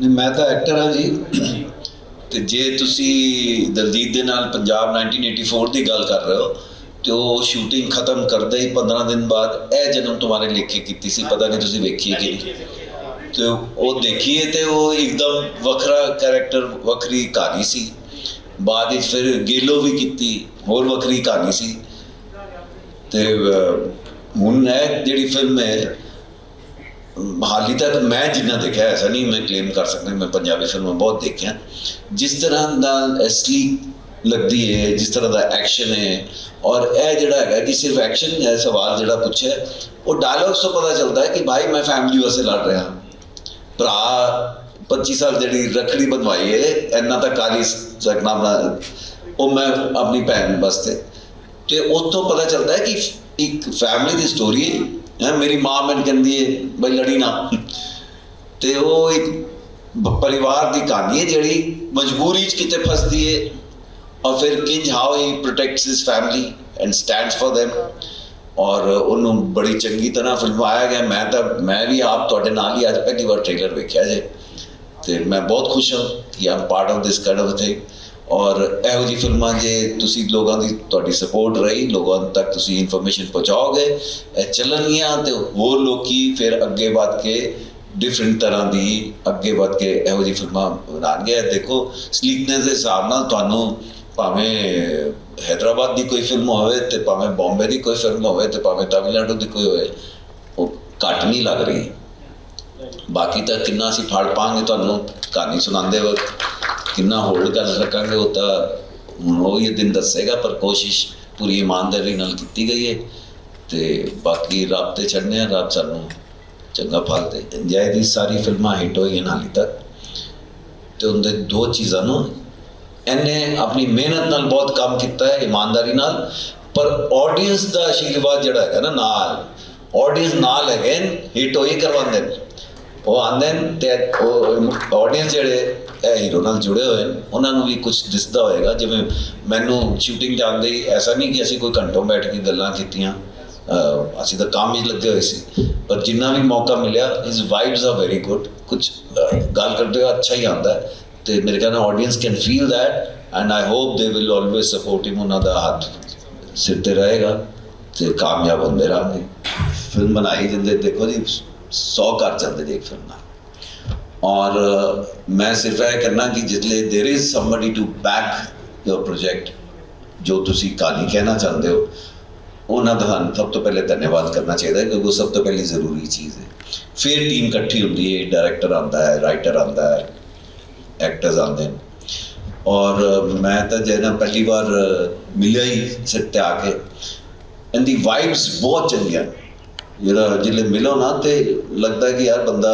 ਨਹੀਂ, ਮੈਂ ਤਾਂ ਐਕਟਰ ਹਾਂ ਜੀ। ਤੇ ਜੇ ਤੁਸੀਂ ਦਲਜੀਤ ਦੇ ਨਾਲ ਪੰਜਾਬ 1984 ਦੀ ਗੱਲ ਕਰ ਰਹੇ ਹੋ, ਤੇ ਉਹ ਸ਼ੂਟਿੰਗ ਖਤਮ ਕਰਦੇ ਹੀ 15 ਦਿਨ ਬਾਅਦ ਇਹ ਜਨਮ ਤੁਹਾਰੇ ਲਿਖੇ ਕੀਤੀ ਸੀ, ਪਤਾ ਨਹੀਂ ਤੁਸੀਂ ਵੇਖੀ ਕਿ ਨਹੀਂ। ਤੇ ਉਹ ਦੇਖੀਏ ਤੇ ਉਹ ਇੱਕਦਮ ਵੱਖਰਾ ਕੈਰੈਕਟਰ ਵੱਖਰੀ ਕਹਾਣੀ ਸੀ। ਬਾਅਦ ਵਿੱਚ ਫਿਰ ਗੇਲੋ ਵੀ ਕੀਤੀ, ਹੋਰ ਵੱਖਰੀ ਕਹਾਣੀ ਸੀ। ਤੇ ਹੁਣ ਇਹ ਜਿਹੜੀ ਫਿਲਮ ਹੈ ਹਾਲੀ ਤੱਕ ਮੈਂ ਜਿੰਨਾ ਦੇਖਿਆ, ਐਸਾ ਨਹੀਂ ਮੈਂ ਕਲੇਮ ਕਰ ਸਕਦਾ ਮੈਂ ਪੰਜਾਬੀ ਫਿਲਮਾਂ ਬਹੁਤ ਦੇਖੀਆਂ। ਜਿਸ ਤਰ੍ਹਾਂ ਦਾ ਅਸਲੀ ਲੱਗਦੀ ਹੈ ਜਿਸ ਤਰ੍ਹਾਂ ਦਾ ਐਕਸ਼ਨ ਹੈ ਔਰ ਇਹ ਜਿਹੜਾ ਹੈਗਾ ਕਿ ਸਿਰਫ ਐਕਸ਼ਨ ਹੈ, ਸਵਾਲ ਜਿਹੜਾ ਪੁੱਛਿਆ, ਉਹ ਡਾਇਲੌਗਸ ਤੋਂ ਪਤਾ ਚੱਲਦਾ ਹੈ ਕਿ ਭਾਈ ਮੈਂ ਫੈਮਿਲੀ ਵਾਸਤੇ ਲੜ ਰਿਹਾ ਭਰਾ 25 ਸਾਲ ਜਿਹੜੀ ਰਖੜੀ ਬਣਵਾਈ ਹੈ ਇੰਨਾ ਤਾਂ ਕਾਲੀ ਸਕਣਾ ਬਣਾ ਉਹ ਮੈਂ ਆਪਣੀ ਭੈਣ ਵਾਸਤੇ। ਤੇ ਉਸ ਤੋਂ ਪਤਾ ਚੱਲਦਾ ਹੈ ਕਿ ਇੱਕ ਫੈਮਿਲੀ ਦੀ ਸਟੋਰੀ ਹੈ ਹੈਂ, ਮੇਰੀ ਮਾਂ ਮੈਨੂੰ ਕਹਿੰਦੀ ਹੈ ਬਈ ਲੜੀ ਨਾ। ਤੇ ਉਹ ਇੱਕ ਪਰਿਵਾਰ ਦੀ ਕਹਾਣੀ ਹੈ ਜਿਹੜੀ ਮਜਬੂਰੀ 'ਚ ਕਿਤੇ ਫਸਦੀ ਹੈ ਔਰ ਫਿਰ ਕਿੰਜ how he protects his family and stands for them ਔਰ ਉਹਨੂੰ ਬੜੀ ਚੰਗੀ ਤਰ੍ਹਾਂ ਫਿਲਮਾਇਆ ਗਿਆ। ਮੈਂ ਤਾਂ ਮੈਂ ਵੀ ਆਪ ਤੁਹਾਡੇ ਨਾਲ ਹੀ ਅੱਜ ਪਹਿਲੀ ਵਾਰ ਟ੍ਰੇਲਰ ਵੇਖਿਆ ਜੇ। ਤੇ ਮੈਂ ਬਹੁਤ ਖੁਸ਼ ਹਾਂ ਕਿ am part of this kind of thing ਔਰ ਇਹੋ ਜਿਹੀ ਫਿਲਮਾਂ ਜੇ ਤੁਸੀਂ ਲੋਕਾਂ ਦੀ ਤੁਹਾਡੀ ਸਪੋਰਟ ਰਹੀ, ਲੋਕਾਂ ਤੱਕ ਤੁਸੀਂ ਇਨਫੋਰਮੇਸ਼ਨ ਪਹੁੰਚਾਓਗੇ, ਇਹ ਚੱਲਣਗੀਆਂ ਤੇ ਹੋਰ ਲੋਕੀ ਫਿਰ ਅੱਗੇ ਵੱਧ ਕੇ ਡਿਫਰੈਂਟ ਤਰ੍ਹਾਂ ਦੀ ਅੱਗੇ ਵੱਧ ਕੇ ਇਹੋ ਜਿਹੀ ਫਿਲਮਾਂ ਬਣਾਉਣਗੇ। ਦੇਖੋ ਸਲੀਕਨੈਸ ਦੇ ਹਿਸਾਬ ਨਾਲ ਤੁਹਾਨੂੰ ਭਾਵੇਂ ਹੈਦਰਾਬਾਦ ਦੀ ਕੋਈ ਫਿਲਮ ਹੋਵੇ ਤੇ ਭਾਵੇਂ ਬੰਬੇ ਦੀ ਕੋਈ ਫਿਲਮ ਹੋਵੇ ਤੇ ਭਾਵੇਂ ਤਾਮਿਲਨਾਡੂ ਦੀ ਕੋਈ ਹੋਵੇ, ਉਹ ਘੱਟ ਨਹੀਂ ਲੱਗ ਰਹੀ। ਬਾਕੀ ਤਾਂ ਕਿੰਨਾ ਅਸੀਂ ਫੜ ਪਾਂਗੇ ਤੁਹਾਨੂੰ ਕਹਾਣੀ ਸੁਣਾਉਂਦੇ ਵਕਤ। ਕਿੰਨਾ ਹੋਲਡ ਕਰ ਸਕਾਂਗੇ ਉਹ ਤਾਂ ਹੁਣ ਉਹ ਇਹ ਦਿਨ ਦੱਸੇਗਾ, ਪਰ ਕੋਸ਼ਿਸ਼ ਪੂਰੀ ਇਮਾਨਦਾਰੀ ਨਾਲ ਕੀਤੀ ਗਈ ਹੈ ਤੇ ਬਾਕੀ ਰੱਬ ਤੇ ਛੱਡਨੇ ਆ, ਰੱਬ ਸਾਨੂੰ ਚੰਗਾ ਫਲ ਦੇ। ਜੈ ਦੀ ਸਾਰੀ ਫਿਲਮਾਂ ਹਿੱਟ ਹੋਈਆਂ ਹਾਲੇ ਤੱਕ। ਤੇ ਉਹਦੇ ਦੋ ਚੀਜ਼ਾਂ ਨੂੰ, ਇਹਨੇ ਆਪਣੀ ਮਿਹਨਤ ਨਾਲ ਬਹੁਤ ਕੰਮ ਕੀਤਾ ਹੈ, ਇਮਾਨਦਾਰੀ ਨਾਲ। ਪਰ ਆਡੀਅנס ਦਾ ਅਸ਼ੀਰਵਾਦ ਜਿਹੜਾ ਹੈਗਾ ਨਾ ਨਾਲ ਆਡੀਅנס ਨਾਲ ਹੈਗੇ ਹਿੱਟ ਹੋਈ ਕਰਵਾਉਂਦੇ ਨੇ। ਉਹ ਆਂਦੇ ਤੇ ਉਹ ਆਡੀਅנס ਜਿਹੜੇ ਇਹ ਹੀਰੋ ਨਾਲ ਜੁੜੇ ਹੋਏ ਉਹਨਾਂ ਨੂੰ ਵੀ ਕੁਝ ਦਿਸਦਾ ਹੋਏਗਾ। ਜਿਵੇਂ ਮੈਨੂੰ ਸ਼ੂਟਿੰਗ ਜਾਂਦੇ ਹੀ ਐਸਾ ਨਹੀਂ ਕਿ ਅਸੀਂ ਕੋਈ ਘੰਟੋਂ ਬੈਠ ਕੇ ਗੱਲਾਂ ਕੀਤੀਆਂ ਅਸੀਂ ਤਾਂ ਕੰਮ ਵਿੱਚ ਲੱਗੇ ਹੋਏ ਸੀ। ਪਰ ਜਿੰਨਾ ਵੀ ਮੌਕਾ ਮਿਲਿਆ ਇਸ ਵਾਈਬਸ ਆਰ ਵੈਰੀ ਗੁੱਡ ਕੁਝ ਗੱਲ ਕਰਦੇ ਹੋ ਅੱਛਾ ਹੀ ਆਂਦਾ ਤੇ ਮੇਰੇ ਕਹਿੰਦਾ audience can feel that and I hope they will always support him ਉਹਨਾਂ ਦਾ ਹੱਥ ਸਿਰ ਤੇ ਰਹੇਗਾ ਤੇ ਕਾਮਯਾਬ ਹੁੰਦੇ ਰਹਾਂਗੇ। ਫਿਲਮ ਬਣਾਈ ਜਿੰਦੇ ਦੇਖੋ ਜੀ 100 ਕਰ ਚੱਲਦੇ ਜੀ ਇੱਕ ਫਿਲਮ ਨਾਲ ਔਰ ਅ, ਮੈਂ ਸਿਰਫ ਇਹ ਕਰਨਾ ਕਿ ਜਿਸਲੇ there is somebody to back your project ਜੋ ਤੁਸੀਂ ਕਹਾਣੀ ਕਹਿਣਾ ਚਾਹੁੰਦੇ ਹੋ ਉਹਨਾਂ ਦਾ ਸਾਨੂੰ ਸਭ ਤੋਂ ਪਹਿਲੇ ਧੰਨਵਾਦ ਕਰਨਾ ਚਾਹੀਦਾ ਹੈ ਕਿਉਂਕਿ ਉਹ ਸਭ ਤੋਂ ਪਹਿਲੀ ਜ਼ਰੂਰੀ ਚੀਜ਼ ਹੈ ਫਿਰ ਟੀਮ ਇਕੱਠੀ ਹੁੰਦੀ ਹੈ ਡਾਇਰੈਕਟਰ ਆਉਂਦਾ ਹੈ ਰਾਈਟਰ ਆਉਂਦਾ ਹੈ ਐਕਟਰਸ ਆਉਂਦੇ ਨੇ ਔਰ ਅ, ਮੈਂ ਤਾਂ ਜਿਹੜਾ ਪਹਿਲੀ ਵਾਰ ਅ, ਮਿਲਿਆ ਹੀ ਸਿਰ ਤੇ ਆ ਕੇ ਇਹਦੀ ਵਾਈਬਸ ਬਹੁਤ ਚੰਗੀਆਂ ਜਿਹੜਾ ਜਿਲੇ ਮਿਲੋ ਨਾ ਤੇ ਲੱਗਦਾ ਕਿ ਯਾਰ ਬੰਦਾ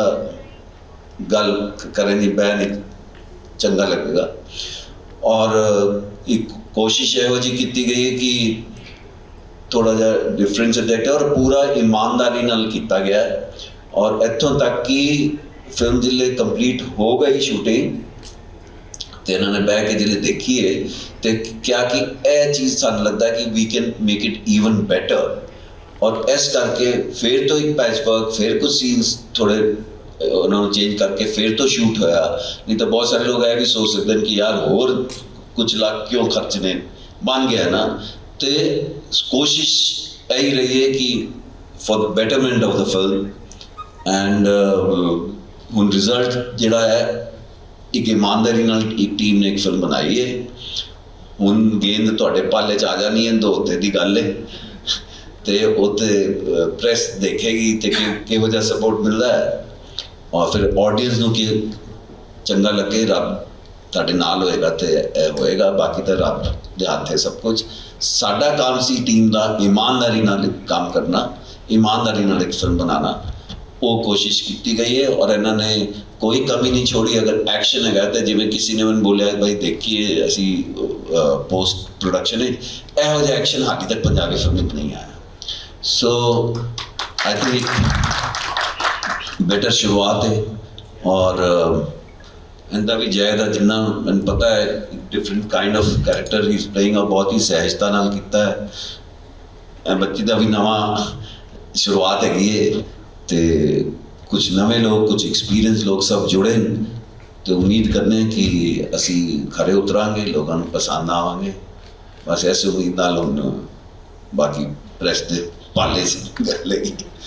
ਗੱਲ ਕਰਨ ਦੀ ਬਹਿ ਨਹੀਂ ਚੰਗਾ ਲੱਗੇਗਾ। ਔਰ ਇੱਕ ਕੋਸ਼ਿਸ਼ ਇਹੋ ਜਿਹੀ ਕੀਤੀ ਗਈ ਹੈ ਕਿ ਥੋੜਾ ਜਿਹਾ ਡਿਫਰੈਂਸ ਸਬਜੈਕਟ ਔਰ ਪੂਰਾ ਇਮਾਨਦਾਰੀ ਨਾਲ ਕੀਤਾ ਗਿਆ ਔਰ ਇੱਥੋਂ ਤੱਕ ਕਿ ਫਿਲਮ ਜਿਲੇ ਕੰਪਲੀਟ ਹੋ ਗਈ ਸ਼ੂਟਿੰਗ ਤੇ ਇਹਨਾਂ ਨੇ ਬਹਿ ਕੇ ਜਿਹੜੇ ਦੇਖੀਏ ਹੈ, ਤੇ ਕਿਹਾ ਕਿ ਇਹ ਚੀਜ਼ ਸਾਨੂੰ ਲੱਗਦਾ ਕਿ we can make it even better ਔਰ ਇਸ ਕਰਕੇ ਫਿਰ ਤੋਂ ਇੱਕ ਪੈਚ ਫਿਰ ਕੁਝ ਸੀਨਸ ਥੋੜੇ ਉਹਨਾਂ ਨੂੰ ਚੇਂਜ ਕਰਕੇ ਫਿਰ ਤੋਂ ਸ਼ੂਟ ਹੋਇਆ। ਨਹੀਂ ਤਾਂ ਬਹੁਤ ਸਾਰੇ ਲੋਕ ਇਹ ਵੀ ਸੋਚ ਸਕਦੇ ਨੇ ਕਿ ਯਾਰ ਹੋਰ ਕੁਝ ਲੱਖ ਕਿਉਂ ਖਰਚਨੇ? ਬਣ ਗਿਆ ਨਾ। ਤੇ ਕੋਸ਼ਿਸ਼ ਇਹੀ ਰਹੀ ਹੈ ਕਿ for the betterment of the film and ਹੁਣ ਰਿਜ਼ਲਟ ਜਿਹੜਾ ਹੈ, ਇੱਕ ਇਮਾਨਦਾਰੀ ਨਾਲ ਇੱਕ ਟੀਮ ਨੇ ਇੱਕ ਫਿਲਮ ਬਣਾਈ ਹੈ। ਹੁਣ ਗੇਂਦ ਤੁਹਾਡੇ ਪਾਲੇ ਚ ਆ ਜਾਣੀ ਹੈ, ਦੋ ਹਫ਼ਤੇ ਦੀ ਗੱਲ ਹੈ। ਤੇ ਉੱਥੇ ਪ੍ਰੈਸ ਦੇਖੇਗੀ ਤੇ ਕਿ ਕਿਹੋ ਜਿਹਾ ਸਪੋਰਟ ਮਿਲਦਾ ਹੈ। ਔਰ ਫਿਰ ਆਡੀਅנס ਨੂੰ ਕੀ ਚੰਗਾ ਲੱਗੇ, ਰੱਬ ਤੁਹਾਡੇ ਨਾਲ ਹੋਏਗਾ ਤੇ ਇਹ ਹੋਏਗਾ, ਬਾਕੀ ਤਾਂ ਰੱਬ ਦੇ ਹੱਥ ਹੈ ਸਭ ਕੁਝ। ਸਾਡਾ ਕੰਮ ਸੀ ਟੀਮ ਦਾ ਇਮਾਨਦਾਰੀ ਨਾਲ ਕੰਮ ਕਰਨਾ, ਇਮਾਨਦਾਰੀ ਨਾਲ ਇੱਕ ਫਿਲਮ ਬਣਾਉਣਾ। ਉਹ ਕੋਸ਼ਿਸ਼ ਕੀਤੀ ਗਈ ਹੈ ਔਰ ਇਹਨਾਂ ਨੇ ਕੋਈ ਕਮੀ ਨਹੀਂ ਛੋੜੀ। ਅਗਰ ਐਕਸ਼ਨ ਹੈਗਾ ਤਾਂ ਜਿਵੇਂ ਕਿਸੇ ਨੇ ਮੈਨੂੰ ਬੋਲਿਆ ਭਾਈ ਦੇਖੀਏ, ਅਸੀਂ ਪੋਸਟ ਪ੍ਰੋਡਕਸ਼ਨ ਹੈ, ਇਹੋ ਜਿਹਾ ਐਕਸ਼ਨ ਹਾਲੇ ਤੱਕ ਪੰਜਾਬੀ ਫਿਲਮ ਵਿੱਚ ਨਹੀਂ ਆਇਆ। ਸੋ ਆਈ ਥਿੰਕ ਬੈਟਰ ਸ਼ੁਰੂਆਤ ਹੈ ਔਰ ਅ, ਇਹਦਾ ਵੀ ਜੈ ਦਾ ਜਿੰਨਾ ਮੈਨੂੰ ਪਤਾ ਹੈ different kind of character he is playing ਆ ਬਹੁਤ ਹੀ ਸਹਿਜਤਾ ਨਾਲ ਕੀਤਾ ਹੈ ਇਹ ਬੱਚੀ ਦਾ ਵੀ ਨਵਾਂ ਸ਼ੁਰੂਆਤ ਹੈਗੀ ਹੈ ਤੇ ਕੁਝ ਨਵੇਂ ਲੋਕ ਕੁਝ ਐਕਸਪੀਰੀਅੰਸ ਲੋਕ ਸਭ ਜੁੜੇ ਨੇ ਤੇ ਉਮੀਦ ਕਰਨੇ ਕਿ ਅਸੀਂ ਖਰੇ ਉਤਰਾਂਗੇ ਲੋਕਾਂ ਨੂੰ ਪਸੰਦ ਆਵਾਂਗੇ ਬਸ ਐਸੇ ਉਮੀਦ ਨਾਲ ਹੁਣ ਬਾਕੀ ਪ੍ਰੈਸ ਦੇ ਪਾਲੇ ਸੀ ਗੱਲ ਹੈਗੀ